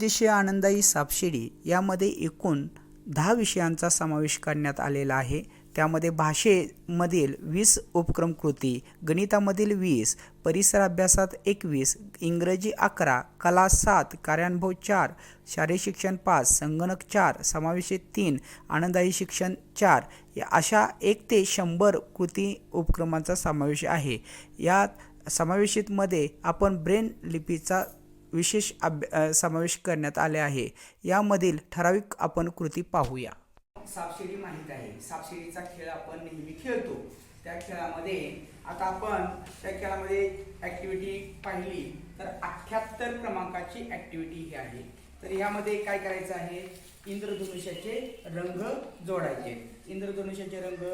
बहुउद्देशीय आनंदाई सापशिडी यामध्ये एकूण दहा विषयांचा समावेश करण्यात आलेला आहे. त्यामध्ये भाषेमधील वीस उपक्रम कृती गणितामधील वीस परिसर अभ्यासात एकवीस इंग्रजी अकरा कला सात कार्यानुभव चार शालेय शिक्षण पाच संगणक चार समावेशित तीन आनंदायी शिक्षण चार या अशा एक ते शंभर कृती उपक्रमांचा समावेश आहे. यात समावेशितमध्ये आपण ब्रेन लिपीचा विशेष अभ्य समावेश करण्यात आले आहे. यामधील ठराविक आपण कृती पाहूया. सापशिडी माहीत आहे. सापशिडीचा खेळ आपण नेहमी खेळतो. त्या खेळामध्ये आता आपण त्या खेळामध्ये ॲक्टिव्हिटी पाहिली तर अठ्ठ्याहत्तर क्रमांकाची ॲक्टिव्हिटी ही आहे. तर यामध्ये काय करायचं आहे? इंद्रधनुष्याचे रंग जोडायचे. इंद्रधनुष्याचे रंग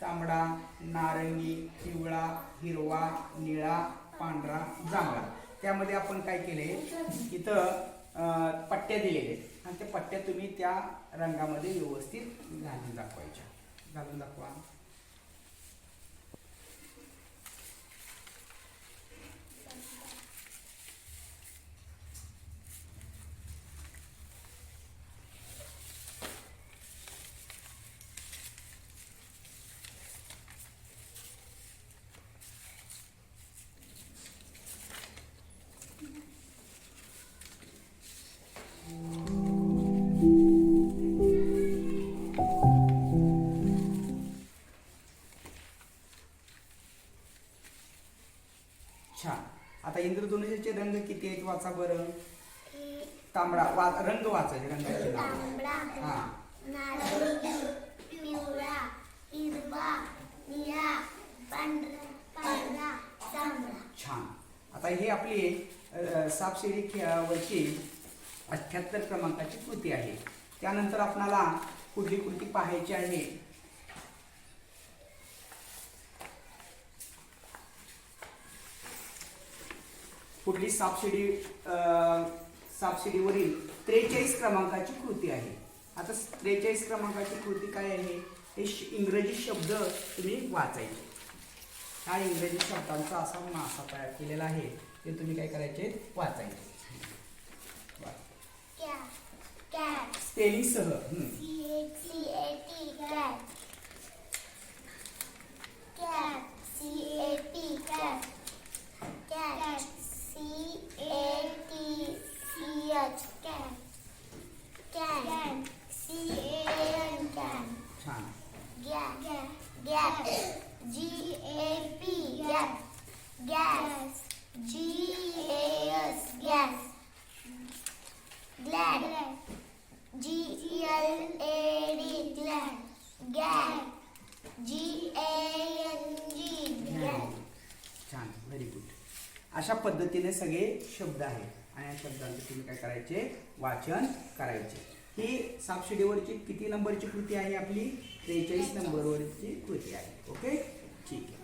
तांबडा नारंगी पिवळा हिरवा निळा पांढरा जांभळा. त्यामध्ये आपण काय केले? इथं पट्ट्या दिलेले. आहेत आणि त्या पट्ट्या तुम्ही त्या रंगामध्ये व्यवस्थित घालून दाखवायच्या. घालून दाखवा. इंद्रधनुष्याचे रंग किती आहेत वाचा बरं? तांबडा वा रंग वाचायचे रंगाचे नाव तांबडा हा. नारंगी पिवळा हिरवा निळा पांढरा पांढरा जांभळा छान. आता हे आपली अ, सापशिडी खेळावरची अठ्ठ्याहत्तर क्रमांकाची कृती आहे. त्यानंतर आपणाला कुठली कृती पाहायची आहे? कुठली सापशिडी अ, सापशिडीवरील त्रेचाळीस क्रमांकाची कृती आहे. आता त्रेचाळीस क्रमांकाची कृती काय आहे? हे श- इंग्रजी शब्द तुम्ही वाचायचे. हा इंग्रजी शब्दांचा असा मासा तयार केलेला आहे. ते तुम्ही काय करायचे? वाचायचे. Cat cat A T C H cat cat. cat. सगळे शब्द आहेत. आणि या शब्दांचे तुम्ही काय करायचे? वाचन करायचे. ही सापशिडीवरची किती नंबरची कृती आहे आपली? त्रेचाळीस नंबरवरची कृती आहे. ओके? ठीक आहे.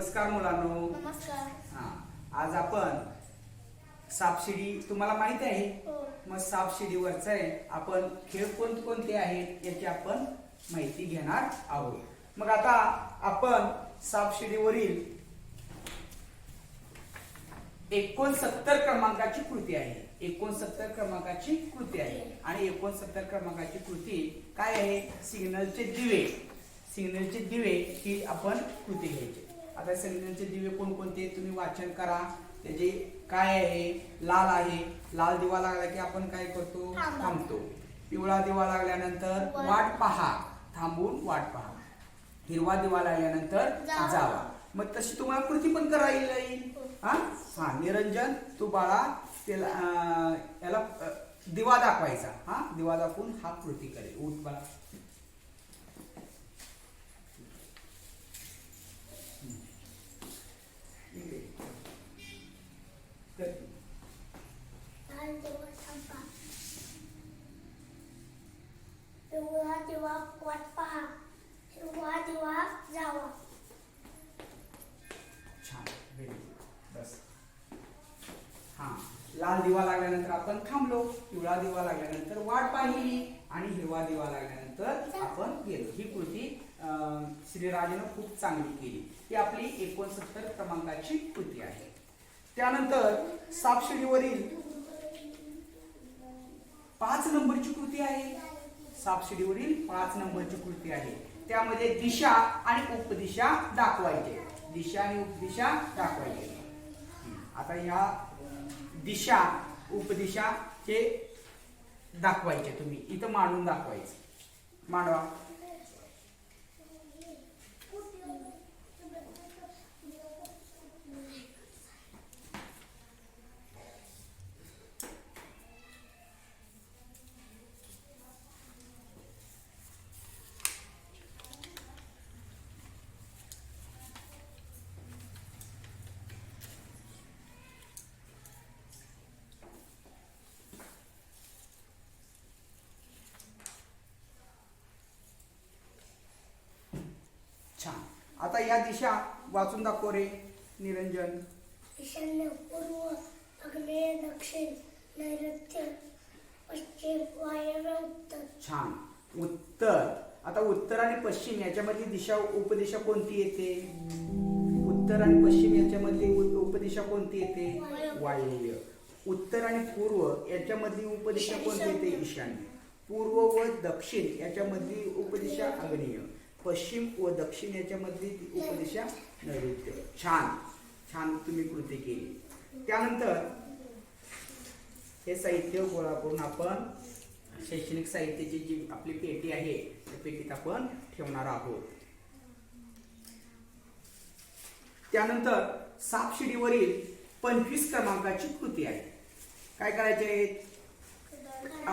नमस्कार मुलांनो. नमस्कार. हा. आज आपण सापशिडी तुम्हाला माहीत आहे? हो. मग सापशिडीवरच आहे. आपण खेळ कोणकोणते आहेत? याची आपण माहिती घेणार आहोत. मग आता आपण सापशिडीवरील एकोणसत्तर क्रमांकाची कृती आहे. एकोणसत्तर क्रमांकाची कृती आहे. आणि एकोणसत्तर क्रमांकाची कृती काय आहे? सिग्नलचे दिवे. सिग्नलचे दिवे ही आपण कृती घ्यायची. आता सिग्नलचे दिवे कोणकोणते तुम्ही वाचन करा. त्याचे काय आहे? लाल आहे. लाल दिवा लागला की आपण काय करतो? थांबतो. पिवळा दिवा लागल्यानंतर वाट पहा. थांबून वाट पहा. हिरवा दिवा लागल्यानंतर जावा. मग तशी तुम्हाला कृती पण करा येईल. हा? हा निरंजन तू बाळा त्याला याला दिवा दाखवायचा. हा? दिवा दाखवून हा कृती करेल. उठ बाळा. इकडे. कर. लाल दिवा वाट पहा हिरवा दिवा जावा. छान व्हेरी गुड बस. हा लाल दिवा लागल्यानंतर आपण थांबलो पिवळा दिवा लागल्यानंतर वाट पाहिली आणि हिरवा दिवा लागल्यानंतर आपण गेलो. ही कृती अं, श्री खूप चांगली केली. ही आपली एकोणसत्तर क्रमांकाची कृती आहे. त्यानंतर सापशिडीवरील पाच नंबरची कृती आहे. सापशिडीवरील पाच नंबरची कृती आहे त्यामध्ये दिशा आणि उपदिशा दाखवायचे. दिशा आणि उपदिशा दाखवायचे. आता ह्या दिशा उपदिशा हे दाखवायचे तुम्ही. इथं मांडून दाखवायचं. मांडवा छान आता या दिशा वाचून दाखव रे निरंजन. ईशान्य पूर्व आग्नेय दक्षिण नैऋत्य पश्चिम वायव्य उत्तर. छान. उत्तर. आता उत्तर आणि पश्चिम याच्यामधली दिशा उपदिशा कोणती येते? उत्तर आणि पश्चिम याच्यामधली उपदिशा कोणती येते? वायव्य. वायव्य. उत्तर आणि पूर्व याच्यामधली उपदिशा कोणती येते? ईशान्य. पूर्व व दक्षिण याच्यामधली उपदिशा आग्नेय पश्चिम व दक्षिण याच्यामधली उपदिशा नैऋत्य. छान. छान तुम्ही कृती केली. त्यानंतर हे साहित्य गोळा करून आपण शैक्षणिक साहित्याची जी आपली पेटी आहे त्या पेटीत आपण ठेवणार आहोत. त्यानंतर सापशिडीवरील पंचवीस क्रमांकाची कृती आहे. काय करायचे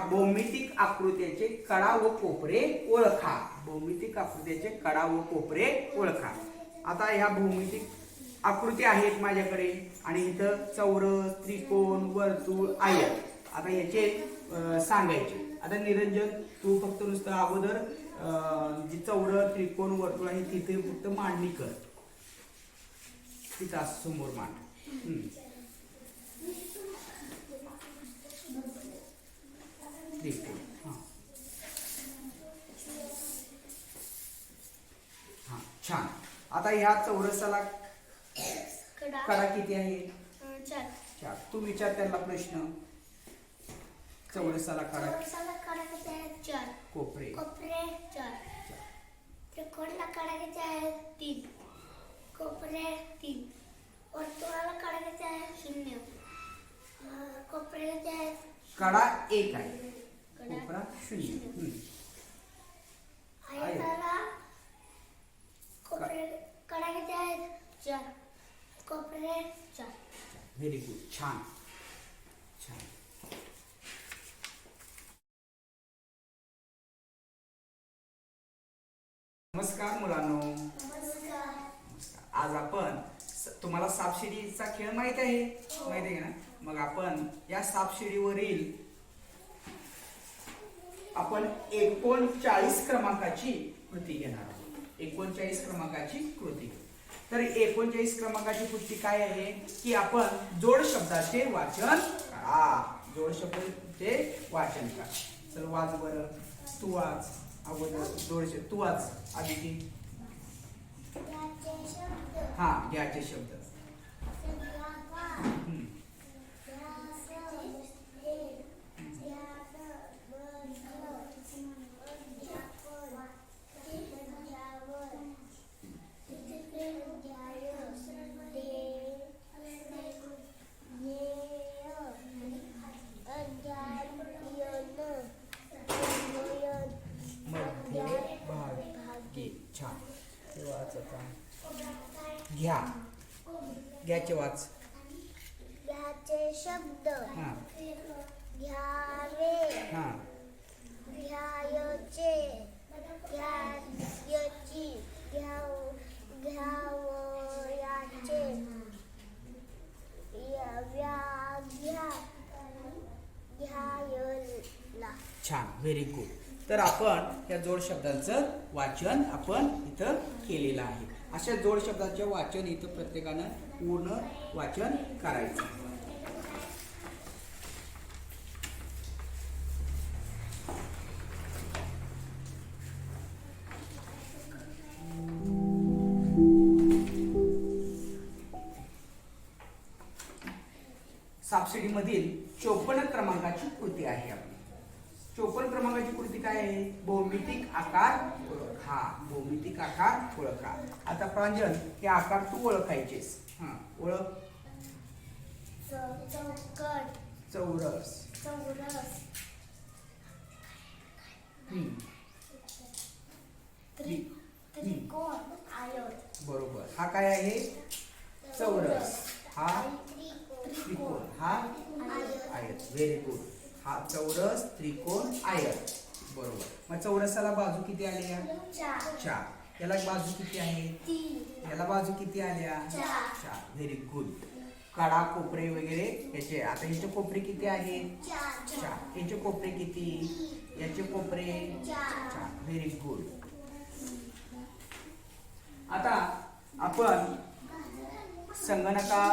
भौमितिक आकृत्याचे कडा व कोपरे ओळखा. भौमितिक आकृत्याचे कडा व कोपरे ओळखा. आता ह्या भौमितिक आकृती आहेत माझ्याकडे. आणि इथं चौरस त्रिकोण वर्तुळ आयत. आता याचे सांगायचे. आता निरंजन तू फक्त नुसतं अगोदर जी चौर त्रिकोण वर्तुळ आहे तिथे फक्त मांडणी कर. तिथं समोर मांड. हम्म. त्रिकोण हां. हां छान. आता ह्या चौरसाला कडा. किती आहे? चार. चार. तू विचार त्यांना प्रश्न. चौरसाला कडा. चौरसाला कडा किती आहेत चार. कोपरे. कोपरे चार. त्रिकोणला कडा किती आहेत तीन. कोपरे तीन. वर्तुळाला कडा किती आहे? शून्य. किती आहेत कडा एक आहे. कोपरा शून्य हम्म. आयताला कोपरे कडा किती आहेत चार कोपरे चार व्हेरी गुड छान छान नमस्कार मुलांनो. नमस्कार. आज आपण तुम्हाला सापशिडीचा खेळ माहीत आहे? माहीत आहे का ना मग आपण या सापशिडीवरील आपण एकोणचाळीस क्रमांकाची कृती घेणार आहोत. एकोणचाळीस क्रमांकाची कृती. तर एकोणचाळीस क्रमांकाची कृती काय आहे? की आपण जोड शब्दाचे वाचन करा. जोड शब्दाचे वाचन करा. चल वाच बरं. तू वाच. अगोदर जोड शब्द. तू वाच. आधी याचे हा घ्याचे शब्द सगळा हम्म. मध्ये भागी छान हे वाच आता घ्या घ्याचे वाच. याचे शब्द. हा. घ्यावे. हा. घ्यायचे. घ्यायची. घ्याव घ्यावयाचे. घ्यायला. छान. व्हेरी गुड तर आपण या जोड शब्दांचं वाचन आपण इथं केलेलं आहे. अशा जोड शब्दांचे वाचन इथं प्रत्येकानं पूर्ण वाचन करायचं. आता प्रांजल हे आकार तू ओळखायचेस. हा ओळख. चौकट चौरस. चौरस. त्रिकोण आयत. बरोबर. हा काय आहे? चौरस. हा? त्रिकोण. हा? आयत. व्हेरी गुड हा चौरस त्रिकोण आयत. बरोबर. मग चौरसाला बाजू किती आल्या चार. चार. याला बाजू किती आहे? तीन. याला बाजू किती आल्या? चार. व्हेरी गुड कडा कोपरे वगैरे याचे. आता याचे कोपरे किती आहेत चार. याचे कोपरे किती? याचे कोपरे? चार. व्हेरी गुड आता आपण संगणका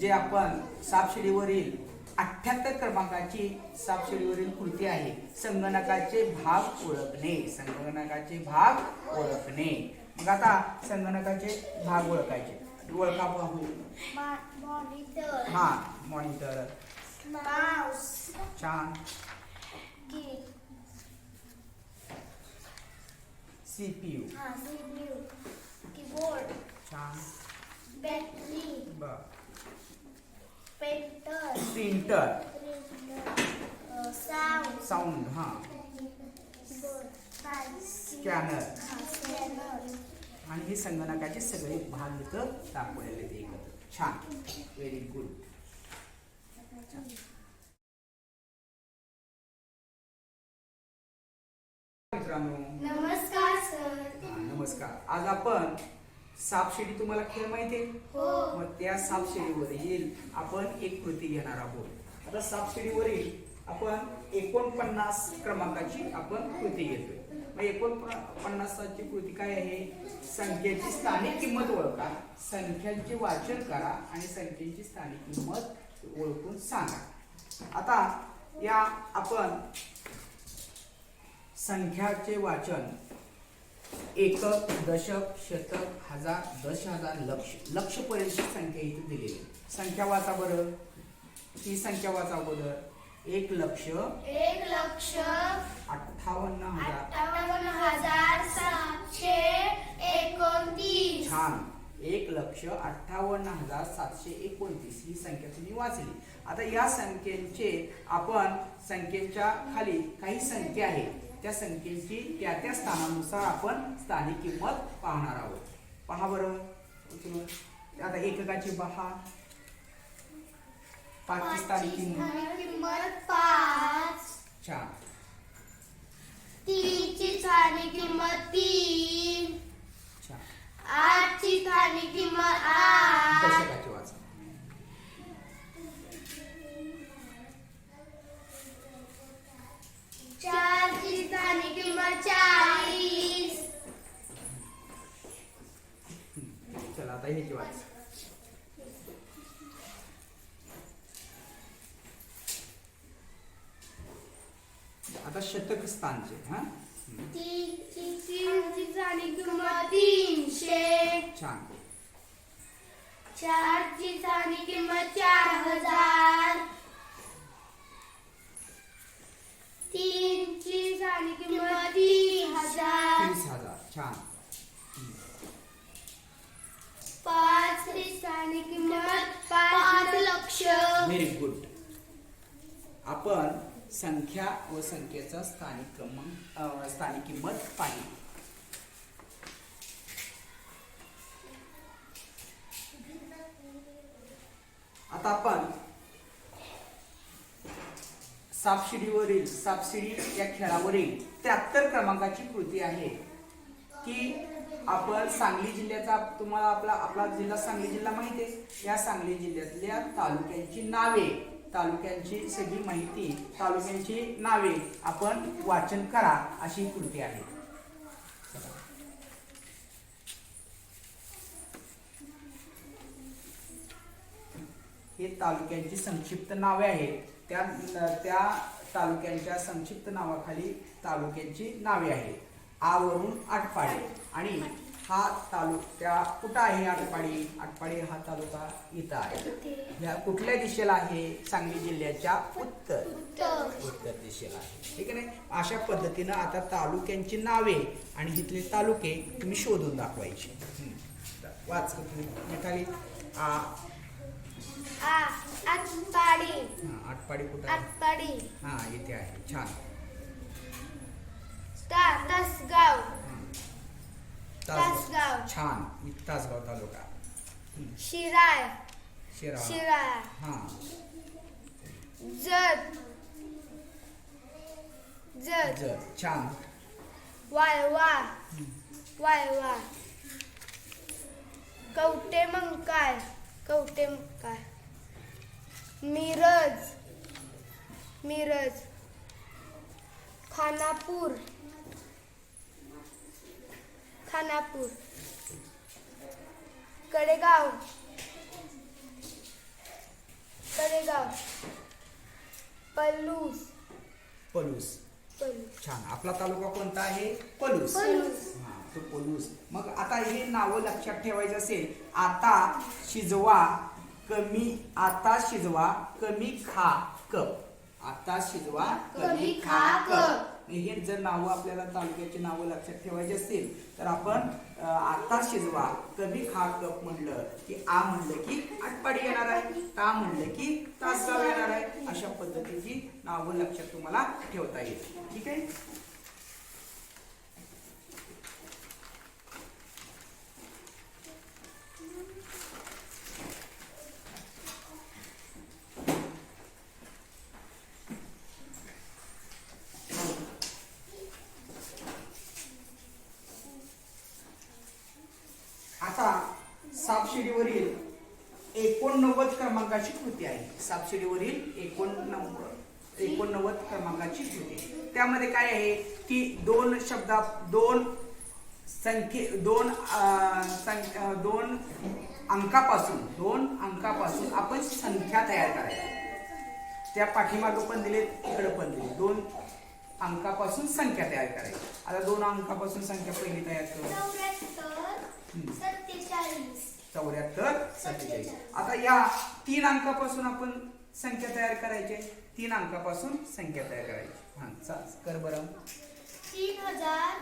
जे आपण सापशिडीवरील अठ्याहत्तर क्रमांकाची सापशिडीवरील कृती आहे. संगणकाचे भाग ओळखणे. संगणकाचे भाग ओळखणे. मग आता संगणकाचे भाग ओळखायचे. ओळखा पाहू मॉनिटर. हा मॉनिटर. माउस. छान. की सीपीयू. हा सीपीयू. कीबोर्ड. छान. बॅटरी. बर. पेंटर प्रिंटर साऊंड साऊंड हा स्कॅनर आणि हे संगणकाचे सगळे भाग इथं दाखवलेले एकत्र. छान. व्हेरी गुड मित्रांनो नमस्कार सर हा, नमस्कार आज आपण सापशिडी तुम्हाला खेळ माहिती आहे? हो. मग त्या सापशिडीवरील आपण एक कृती घेणार आहोत. आता सापशिडीवरील आपण एकोणपन्नास क्रमांकाची आपण कृती घेतोय. मग एकोणपन्नासाची कृती काय आहे? संख्येची स्थानिक किंमत ओळखा. संख्यांचे वाचन करा आणि संख्येची स्थानिक किंमत ओळखून सांगा. आता या आपण संख्याचे वाचन एकक दशक शतक हजार दश हजार लक्ष लक्ष पर्यंत संख्या इथे दिलेली आहे. संख्या वाचा बरं. ही संख्या वाचा अगोदर. एक लक्ष एक लक्ष अठ्ठावन्न हजार. अठ्ठावन्न हजार सातशे एकोणतीस. छान. एक लक्ष अठ्ठावन्न हजार सातशे एकोणतीस. ही संख्या तुम्ही वाचली. आता या संख्येचे आपण संख्येच्या खाली काही संख्या आहेत. त्या संख्येची त्या त्या स्थानानुसार आपण स्थानिक किंमत पाहणार आहोत. पहा बरं. आता एककाची पहा पाचची स्थानिक किंमत. पाच. छान. तीनची स्थानिक किंमत तीन. आठची स्थानिक किंमत आठ. आता वाच आता शतक स्थानचे हा? तीनशे छान. चारची किंमत चार हजार तीनची स्थानिक किंमत तीन हजार. तीस हजार. छान. पाच स्थानिक किंमत पाच लक्ष. व्हेरी गुड आपण संख्या व संख्येचा स्थानिक क्रमांक स्थानिक किंमत पाहिली. आता आपण सापशिडीवरील सापशिडी या खेळावरील त्र्याहत्तर क्रमांकाची कृती आहे. की आपण सांगली जिल्ह्याचा तुम्हाला आपला आपला जिल्हा सांगली जिल्हा माहिती आहे. या सांगली जिल्ह्यातल्या तालुक्यांची नावे तालुक्यांची सगळी माहिती तालुक्यांची नावे आपण वाचन करा अशी कृती आहे. हे तालुक्यांची संक्षिप्त नावे आहेत. त्या त्या तालुक्यांच्या संक्षिप्त नावाखाली तालुक्यांची नावे आहेत. आ वरून आटपाडे. आणि हा तालुक्या कुठं आहे आटपाडी आटपाडी हा तालुका इथं आहे. ह्या कुठल्या दिशेला आहे? सांगली जिल्ह्याच्या उत्तर. उत्तर दिशेला आहे. ठीक आहे नाही अशा पद्धतीनं आता तालुक्यांची नावे आणि इथले तालुके तुम्ही शोधून दाखवायचे. वाच मिठाली आटपाडी. हा, आटपाडी कुठं आटपाडी. हा इथे आहे. छान. तासगाव. तासगाव. छान. तासगाव तालुका. शिराळ. शिरा शिराळा. हा. जत. जत. जर छान. वाळवा. वाळवा. कवटे मंकाळ कवटे मंकाळ मिरज. मिरज. खानापूर. खानापूर कडेगाव. कडेगाव. पलूस. पलूस. पलूस. छान. आपला तालुका कोणता आहे? पलूस. पलूस. हा, तो पलूस. मग आता हे नावं लक्षात ठेवायचं असेल आता शिजवा कमी आता शिजवा कमी खा कप. आता शिजवा कमी खा कप. हे जर नावं आपल्याला तालुक्याची नावं लक्षात ठेवायची असतील तर आपण आता शिजवा. कभी खा कप म्हणलं की आ म्हणलं की आटपाडी येणार आहे ता म्हणलं की तासगाव येणार आहे अशा पद्धतीची नावं लक्षात तुम्हाला ठेवता येईल. ठीक आहे आता सापशिडीवरील एकोणनव्वद क्रमांकाची कृती आहे सापशिडीवरील एकोणनव्वद एकोणनव्वद क्रमांकाची कृती त्यामध्ये काय आहे की दोन शब्दा दोन संख्ये दोन दोन अंकापासून दोन अंकापासून आपण संख्या तयार करायची. त्या पाठीमागं पण दिले इकडं पण दिले दोन अंकापासून संख्या तयार करायची. आता दोन अंकापासून संख्या पहिली तयार करू. चौऱ्याहत्तर सत्तेचाळीस. आता या तीन अंकापासून आपण संख्या तयार करायची. तीन अंकापासून संख्या तयार करायची. हा चा- कर बरं. तीन हजार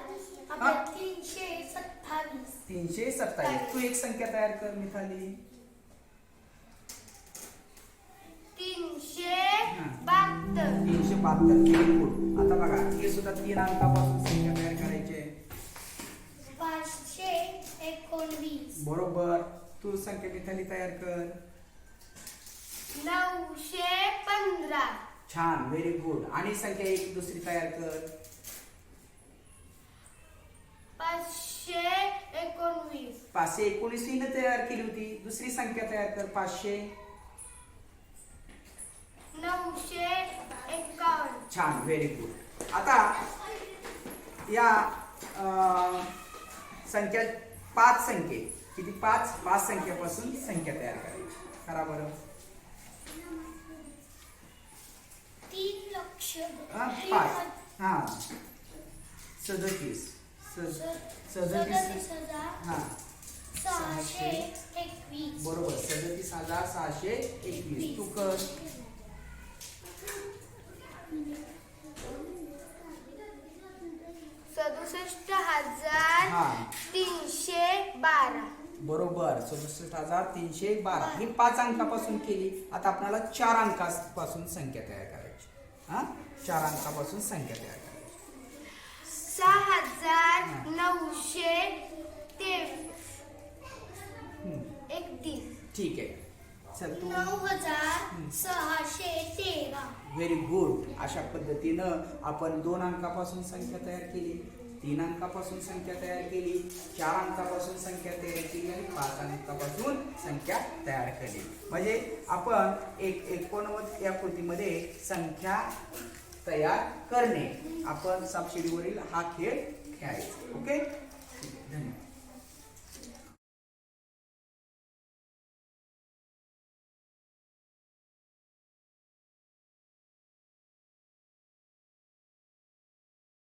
तीनशे सत्तावीस. तीनशे सत्तावीस. तू एक संख्या तयार कर मिथाली. तीनशे बहात्तर. तीनशे बहात्तर. व्हेरी गुड आता बघा हे सुद्धा तीन अंकापासून संख्या तयार करायची. पाचशे एकोणवीस. बरोबर. तू संख्या मिथाली तयार कर. नऊशे पंधरा. छान व्हेरी गुड आणि संख्या एक दुसरी तयार कर पाचशे एकोणवीस. पाचशे एकोणीस तिने तयार केली होती. दुसरी संख्या तयार कर पाचशे. नऊशे एकावन्न. छान व्हेरी गुड आता या अं, संख्या पाच संख्ये. किती? पाच? पाच संख्येपासून संख्या तयार करायची. करा बरं तीन लक्ष हा, पाच हा. सदतीस. सदतीस. हा. सहाशे बरोबर. सदतीस हजार सहाशे एकवीस. तू कर. सदुसष्ट हजार तीनशे बारा. बरोबर. सदुसष्ट हजार तीनशे बारा. ही पाच अंकापासून केली. आता आपल्याला चार अंकापासून संख्या तयार करायची. हा? चार अंकापासून संख्या तयार करायची सहा हजार नऊशे ते एकतीस. ठीक आहे. चल तू नऊ हजार सहाशे तेरा. व्हेरी गुड अशा पद्धतीनं आपण दोन अंकापासून संख्या तयार केली. तीन अंकापासून संख्या तयार केली चार अंकापासून संख्या तयार केली आणि पाच अंकापासून संख्या तयार केली. म्हणजे आपण एक एकोणवद या कृतीमध्ये संख्या तयार करणे. आपण सबसिडीवरील हा खेळ खेळायचा. ओके